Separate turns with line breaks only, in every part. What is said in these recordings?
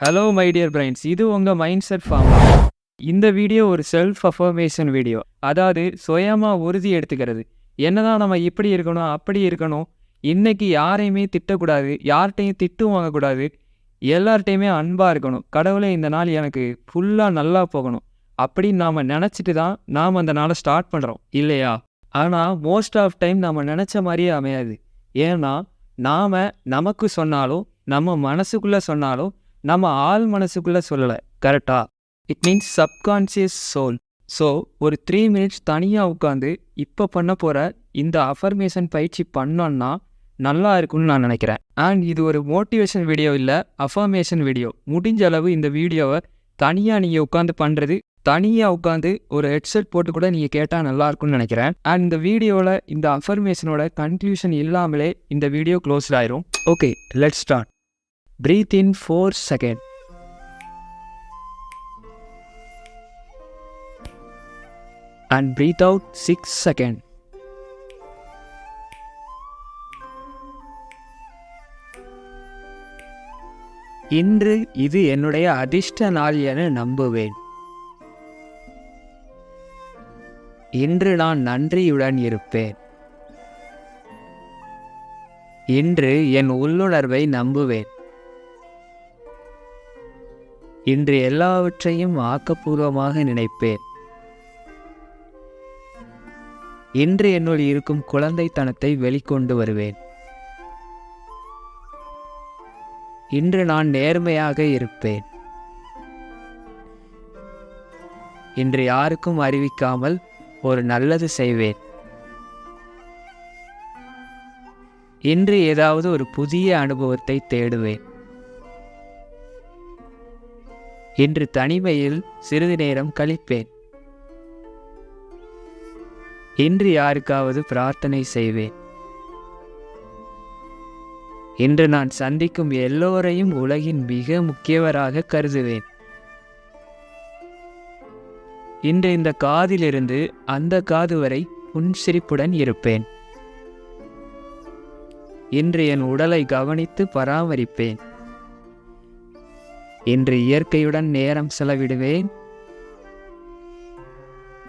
Hello my dear brains இது உங்கள் mind set form இந்த வீடியோ ஒரு செல்ஃப் அஃபர்மேஷன் வீடியோ அதாவது சுயமாக உறுதி எடுத்துக்கிறது. என்னதான் நம்ம இப்படி இருக்கணும் அப்படி இருக்கணும் இன்னைக்கு யாரையுமே திட்டக்கூடாது யார்கிட்டையும் திட்டும் வாங்கக்கூடாது. எல்லார்ட்டையுமே அன்பாக இருக்கணும். கடவுளே இந்த நாள் எனக்கு ஃபுல்லாக நல்லா போகணும். அப்படின்னு நாம் நினச்சிட்டு தான் நாம் அந்த நாளை ஸ்டார்ட் பண்ணுறோம் இல்லையா? ஆனால் மோஸ்ட் ஆஃப் டைம் நம்ம நினச்ச மாதிரியே அமையாது. ஏன்னா நாம் நமக்கு சொன்னாலும் நம்ம மனசுக்குள்ளே சொன்னாலும் நம்ம ஆள் மனசுக்குள்ளே சொல்லலை. கரெக்டா it means subconscious soul so ஒரு த்ரீ மினிட்ஸ் தனியாக உட்காந்து இப்போ பண்ண போகிற இந்த அஃபர்மேஷன் பயிற்சி பண்ணோன்னா நல்லா இருக்கும்னு நான் நினைக்கிறேன். அண்ட் இது ஒரு மோட்டிவேஷன் வீடியோ இல்லை அஃபர்மேஷன் வீடியோ முடிஞ்ச அளவு இந்த வீடியோவை தனியாக நீங்கள் உட்காந்து பண்ணுறது தனியாக உட்காந்து ஒரு ஹெட்செட் போட்டு கூட நீங்கள் கேட்டால் நல்லா இருக்கும்னு நினைக்கிறேன். அண்ட் இந்த வீடியோவில் இந்த அஃபர்மேஷனோட கன்க்ளூஷன் இல்லாமலே இந்த வீடியோ க்ளோஸ்ட் ஆயிரும். Okay let start breathe in four second and breathe out six second இன்று இது என்னுடைய அதிர்ஷ்ட நாள் என நம்புவேன். இன்று நான் நன்றியுடன் இருப்பேன். இன்று என் உள்ளுணர்வை நம்புவேன். இன்று எல்லாவற்றையும் ஆக்கப்பூர்வமாக நினைப்பேன். இன்று என்னுள் இருக்கும் குழந்தைத்தனத்தை வெளிக்கொண்டு வருவேன். இன்று நான் நேர்மையாக இருப்பேன். இன்று யாருக்கும் அறிவிக்காமல் ஒரு நல்லது செய்வேன். இன்று ஏதாவது ஒரு புதிய அனுபவத்தை தேடுவேன். இன்று தனிமையில் சிறிது நேரம் கழிப்பேன். இன்று யாருக்காவது பிரார்த்தனை செய்வேன். இன்று நான் சந்திக்கும் எல்லோரையும் உலகின் மிக முக்கியவராக கருதுவேன். இன்று இந்த காதிலிருந்து அந்த காது வரை புன்சிரிப்புடன் இருப்பேன். இன்று என் உடலை கவனித்து பராமரிப்பேன். இன்று இயற்கையுடன் நேரம் செலவிடுவேன்.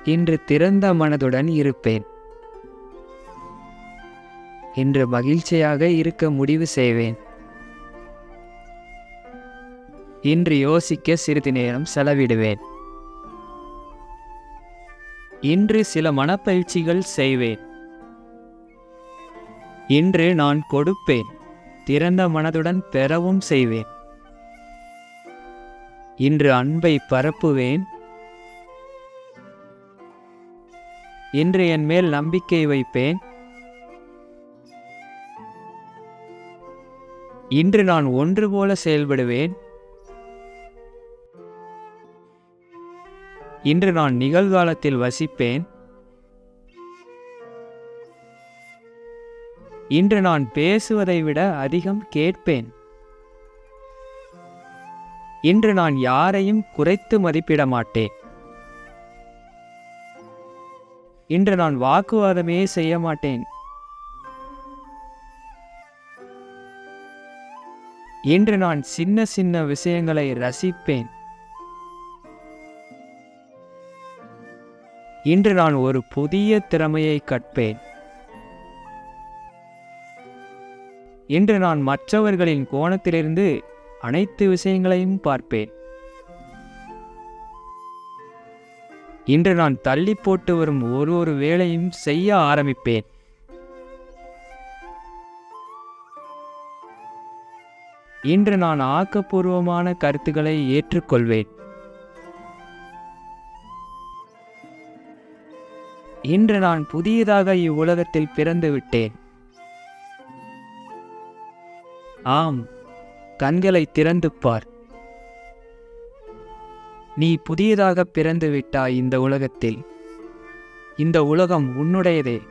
இன்று திறந்த மனதுடன் இருப்பேன். இன்று மகிழ்ச்சியாக இருக்க முடிவு செய்வேன். இன்று யோசிக்க சிறிது நேரம் செலவிடுவேன். இன்று சில மனப்பயிற்சிகள் செய்வேன். இன்று நான் கொடுப்பேன். திறந்த மனதுடன் பெறவும் செய்வேன். இன்று அன்பை பரப்புவேன். இன்று என் மேல் நம்பிக்கை வைப்பேன். இன்று நான் ஒன்று போல செயல்படுவேன். இன்று நான் நிகழ்காலத்தில் வசிப்பேன். இன்று நான் பேசுவதை விட அதிகம் கேட்பேன். இன்று நான் யாரையும் குறைத்து மதிப்பிட மாட்டேன் இன்று நான் வாக்குவாதமே செய்ய மாட்டேன் இன்று நான் சின்ன சின்ன விஷயங்களை ரசிப்பேன். இன்று நான் ஒரு புதிய திறமையை கற்பேன். இன்று நான் மற்றவர்களின் கோணத்திலிருந்து அனைத்து விஷயங்களையும் பார்ப்பேன். இன்று நான் தள்ளி போட்டு வரும் ஒரு ஒரு வேலையும் செய்ய ஆரம்பிப்பேன். இன்று நான் ஆக்கப்பூர்வமான கருத்துக்களை ஏற்றுக்கொள்வேன். இன்று நான் புதியதாக இவ்வுலகத்தில் பிறந்து விட்டேன். ஆம். கண்களை திறந்து பார். நீ புதியதாக பிறந்து விட்டாய் இந்த உலகத்தில். இந்த உலகம் உன்னுடையதே.